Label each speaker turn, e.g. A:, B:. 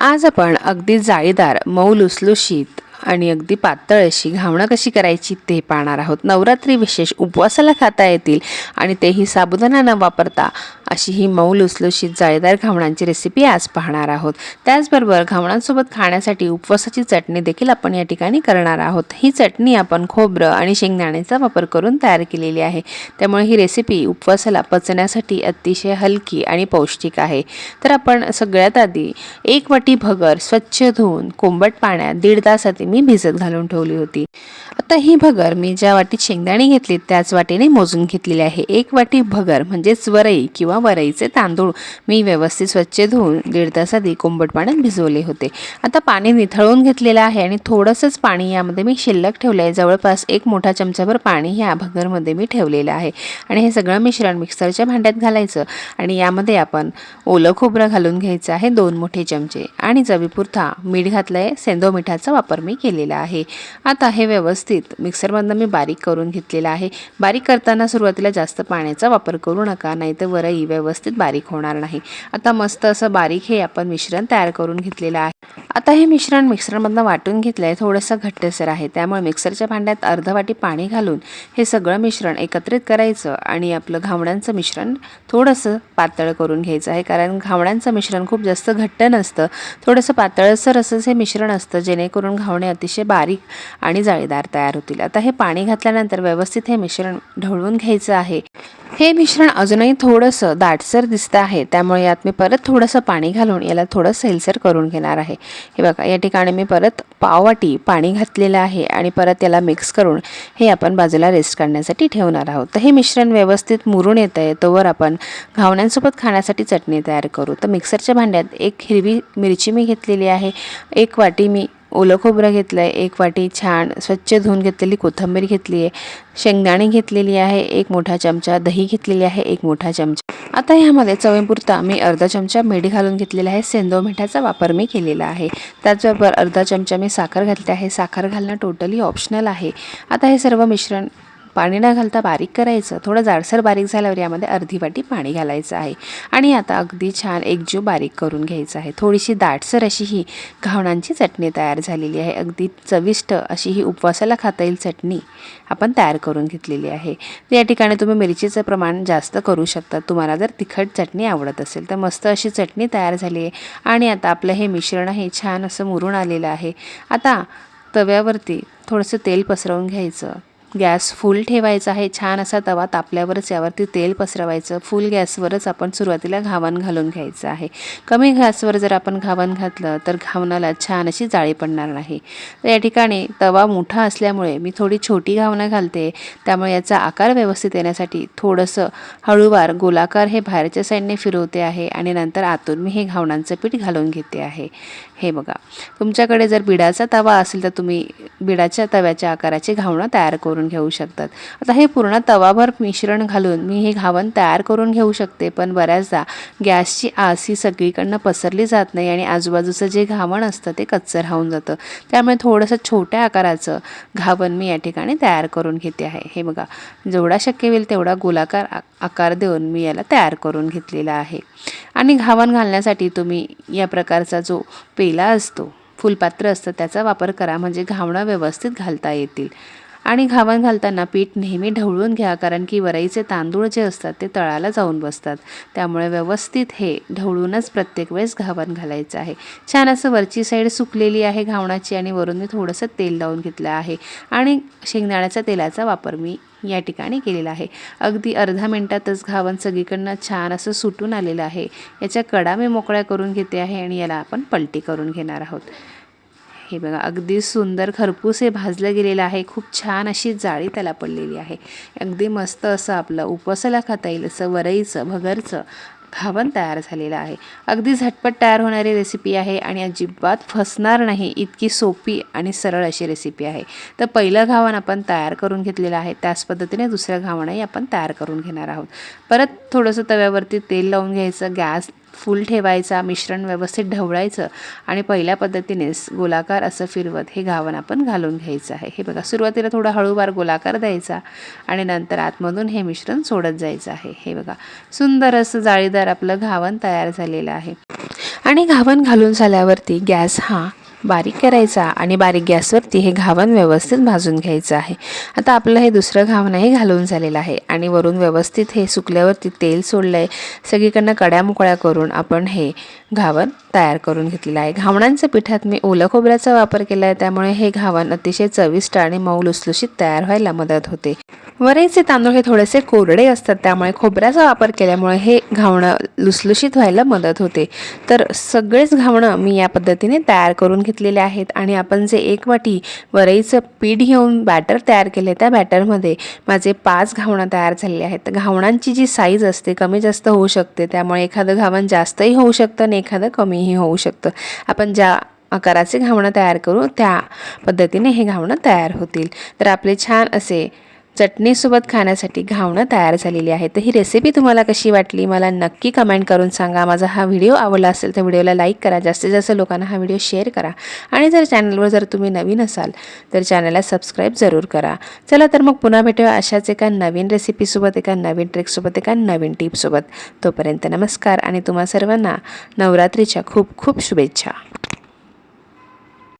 A: आज आपण अगदी जाळीदार मऊ लुसलुशीत आणि अगदी पातळ अशी घावणं कशी करायची ते पाहणार आहोत. नवरात्री विशेष उपवासाला खाता येतील आणि तेही साबुदाणा न वापरता अशी ही मऊ लुसलुशीत जाळीदार घावणांची रेसिपी आज पाहणार आहोत. त्याचबरोबर घावणांसोबत खाण्यासाठी उपवासाची चटणी देखील आपण या ठिकाणी करणार आहोत. ही चटणी आपण खोबरं आणि शेंगदाण्याचा वापर करून तयार केलेली आहे. त्यामुळे ही रेसिपी उपवासाला पचण्यासाठी अतिशय हलकी आणि पौष्टिक आहे. तर आपण सगळ्यात आधी एक वाटी भगर स्वच्छ धुवून कोंबट पाण्यात दीड तास मी भिजत घालून ठेवली होती. आता ही भगर मी ज्या वाटीत शेंगदाणे घेतली त्याच वाटीने मोजून घेतलेली आहे. एक वाटी भगर म्हणजेच वरई किंवा वरईचे तांदूळ मी व्यवस्थित स्वच्छ धुवून दीड तास आधी कोंबट पाण्यात भिजवले होते. आता पाणी निथळून घेतलेलं आहे आणि थोडंसंच पाणी यामध्ये मी शिल्लक ठेवलं आहे जवळपास एक मोठा चमचाभर पाणी ह्या भगरमध्ये मी ठेवलेलं आहे. आणि हे सगळं मिश्रण मिक्सरच्या भांड्यात घालायचं आणि यामध्ये आपण ओलं खोबरं घालून घ्यायचं आहे दोन मोठे चमचे. आणि चवीपुरता मीठ घातलं आहे सेंदो मिठाचा वापर मी केलेला आहे. आता हे व्यवस्थित मिक्सरमधनं मी बारीक करून घेतलेलं आहे. बारीक करताना सुरुवातीला जास्त पाण्याचा वापर करू नका नाही तर वरई व्यवस्थित बारीक होणार नाही. आता मस्त असं बारीक हे आपण मिश्रण तयार करून घेतलेलं आहे. आता हे मिश्रण मिक्सरमधनं वाटून घेतलं आहे थोडंसं घट्टसर आहे. त्यामुळे मिक्सरच्या भांड्यात अर्ध वाटी पाणी घालून हे सगळं मिश्रण एकत्रित करायचं आणि आपलं घावण्यांचं मिश्रण थोडंसं पातळ करून घ्यायचं आहे. कारण घावण्यांचं मिश्रण खूप जास्त घट्ट नसतं. थोडंसं पातळसर असंच हे मिश्रण असतं जेणेकरून घावणे अतिशय बारीक आणि जाळीदार तयार होतील. आता हे पाणी घातल्यानंतर व्यवस्थित हे मिश्रण ढवळून घ्यायचं आहे. हे मिश्रण अजूनही थोडंसं दाटसर दिसतं आहे. त्यामुळे यात मी परत थोडंसं पाणी घालून याला थोडं सैलसर करून घेणार आहे. हे बघा या ठिकाणी मी परत पाववाटी पाणी घातलेलं आहे आणि परत याला मिक्स करून हे आपण बाजूला रेस्ट करण्यासाठी ठेवणार आहोत. तर हे मिश्रण व्यवस्थित मुरून येतं आहे. तोवर आपण घावण्यांसोबत खाण्यासाठी चटणी तयार करू. तर मिक्सरच्या भांड्यात एक हिरवी मिरची मी घेतलेली आहे. एक वाटी मी ओलं खोबरं घेतलं आहे एक वाटी छान स्वच्छ धुवून घेतलेली कोथिंबीर घेतली आहे शेंगदाणे घेतलेली आहे. एक मोठा चमचा दही घेतलेली आहे. एक मोठा चमचा आता ह्यामध्ये चवीपुरता मी अर्धा चमचा मीठ घालून घेतलेला आहे. सेंदो मिठाचा वापर मी केलेला आहे. त्याचबरोबर अर्धा चमचा मी साखर घातली आहे. साखर घालणं टोटली ऑप्शनल आहे. आता हे सर्व मिश्रण पाणी न घालता बारीक करायचं. थोडं जाडसर बारीक झाल्यावर यामध्ये अर्धी वाटी पाणी घालायचं आहे. आणि आता अगदी छान एकजीव बारीक करून घ्यायचं आहे. थोडीशी दाटसर अशी ही घावणांची चटणी तयार झालेली आहे. अगदी चविष्ट अशी ही उपवासाला खाता येईल चटणी आपण तयार करून घेतलेली आहे. या ठिकाणी तुम्ही मिरचीचं प्रमाण जास्त करू शकता. तुम्हाला जर तिखट चटणी आवडत असेल तर मस्त अशी चटणी तयार झाली आहे. आणि आता आपलं हे मिश्रण हे छान असं मुरून आलेलं आहे. आता तव्यावरती थोडंसं तेल पसरवून घ्यायचं. गॅस फुल ठेवायचा आहे. छान असा तवा तापल्यावरच यावरती तेल पसरवायचं. फुल गॅसवरच आपण सुरुवातीला घावण घालून घ्यायचं आहे. कमी गॅसवर जर आपण घावण घातलं तर घावणाला छान अशी जाळी पडणार नाही. तर या ठिकाणी तवा मोठा असल्यामुळे मी थोडी छोटी घावणं घालते. त्यामुळे याचा आकार व्यवस्थित येण्यासाठी थोडंसं हळूवार गोलाकार हे बाहेरच्या साईडने फिरवते आहे आणि नंतर आतून मी हे घावणांचं पीठ घालून घेते आहे. हे बघा. तुमच्याकडे जर बिडाचा तवा असेल तर तुम्ही बिडाच्या तव्याच्या आकाराची घावणं तयार करून घेऊ शकतात. आता हे पूर्ण तवाभर मिश्रण घालून मी हे घावण तयार करून घेऊ शकते पण बऱ्याचदा गॅसची आस ही सगळीकडनं पसरली जात नाही आणि आजूबाजूचं जे घावण असतं ते कच्चं राहून जातं. त्यामुळे थोडंसं छोट्या आकाराचं घावण मी या ठिकाणी तयार करून घेते आहे. हे बघा. जेवढा शक्य होईल तेवढा गोलाकार आ- आकार देऊन मी याला तयार करून घेतलेला आहे. आणि घावण घालण्यासाठी तुम्ही या प्रकारचा जो पे पेला असतो. फुलपात्र असतं त्याचा वापर करा म्हणजे घावणं व्यवस्थित घालता येतील. आणि घावण घालताना पीठ नेहमी ढवळून घ्या कारण की वरईचे तांदूळ जे असतात ते तळाला जाऊन बसतात. त्यामुळे व्यवस्थित हे ढवळूनच प्रत्येक वेळेस घावण घालायचं आहे. छान असं वरची साईड सुकलेली आहे घावणाची आणि वरून मी थोडंसं तेल लावून घेतलं आहे. आणि शेंगदाण्याच्या तेलाचा वापर मी या ठिकाणी केलेला आहे. अगदी अर्धा मिनटातच घावण सगळीकडनं छान असं सुटून आलेलं आहे. याच्या कडा मी मोकळ्या करून घेते आहे आणि याला आपण पलटी करून घेणार आहोत. हे बघा अगदी सुंदर खरपूस हे भाजलं गेलेलं आहे. खूप छान अशी जाळी त्याला पडलेली आहे. अगदी मस्त असं आपलं उपवासाला खाता येईल असं वरईचं भगरचं घावण तयार झालेलं आहे. अगदी झटपट तयार होणारी रेसिपी आहे आणि अजिबात फसणार नाही. इतकी सोपी आणि सरळ अशी रेसिपी आहे. तर पहिलं घावण आपण तयार करून घेतलेलं आहे. त्याच पद्धतीने दुसरं घावणही आपण तयार करून घेणार आहोत. परत थोडंसं तव्यावरती तेल लावून घ्यायचं. गॅस फुल ठेवायचा मिश्रण व्यवस्थित ढवळायचं आणि पहिल्या पद्धतीनेच गोलाकार असं फिरवत हे घावण आपण घालून घ्यायचं आहे. हे बघा सुरुवातीला थोडा हळूवार गोलाकार द्यायचा आणि नंतर आतमधून हे मिश्रण सोडत जायचं आहे. हे बघा सुंदर असं जाळीदार आपलं घावण तयार झालेलं आहे. आणि घावन घालून झाल्यावरती गॅस हा बारीक करायचा आणि बारीक गॅसवरती हे घावन व्यवस्थित भाजून घ्यायचं आहे. आता आपलं हे दुसरं घावणही घालून झालेलं आहे आणि वरून व्यवस्थित हे सुकल्यावरती तेल सोडलं आहे सगळीकडनं कड्या मोकळ्या करून आपण हे घावन तयार करून घेतलेलं आहे. घावणांच्या पिठात मी ओलं खोबऱ्याचा वापर केला आहे त्यामुळे हे घावन अतिशय चविष्ट आणि मऊ लुसलुशीत तयार व्हायला मदत होते. वरेचे तांदूळ हे थोडेसे कोरडे असतात त्यामुळे खोबऱ्याचा वापर केल्यामुळे हे घावणं लुसलुशीत व्हायला मदत होते. तर सगळेच घावणं मी या पद्धतीने तयार करून घेतलेले आहेत आणि आपण जे एक वाटी वरईचं पीठ घेऊन बॅटर तयार केले त्या बॅटरमध्ये माझे पाच घावणं तयार झालेले आहेत. घावणांची जी साईज असते कमी जास्त होऊ शकते त्यामुळे एखादं घावण जास्तही होऊ शकतं आणि एखादं कमीही होऊ शकतं. आपण ज्या आकाराचे घावणं तयार करू त्या पद्धतीने हे घावणं तयार होतील. तर आपले छान असे चटणीसोबत खाण्यासाठी घावणं तयार झालेली आहे. तर ही रेसिपी तुम्हाला कशी वाटली? मला नक्की कमेंट करून सांगा. माझा हा व्हिडिओ आवडला असेल तर व्हिडिओला लाईक करा. जास्तीत जास्त लोकांना हा व्हिडिओ शेअर करा. आणि जर चॅनलवर जर तुम्ही नवीन असाल तर चॅनलला सबस्क्राईब जरूर करा. चला तर मग पुन्हा भेटूया अशाच एका नवीन रेसिपीसोबत एका नवीन ट्रिकसोबत एका नवीन टिपसोबत तोपर्यंत नमस्कार आणि तुम्हा सर्वांना नवरात्रीच्या खूप खूप शुभेच्छा.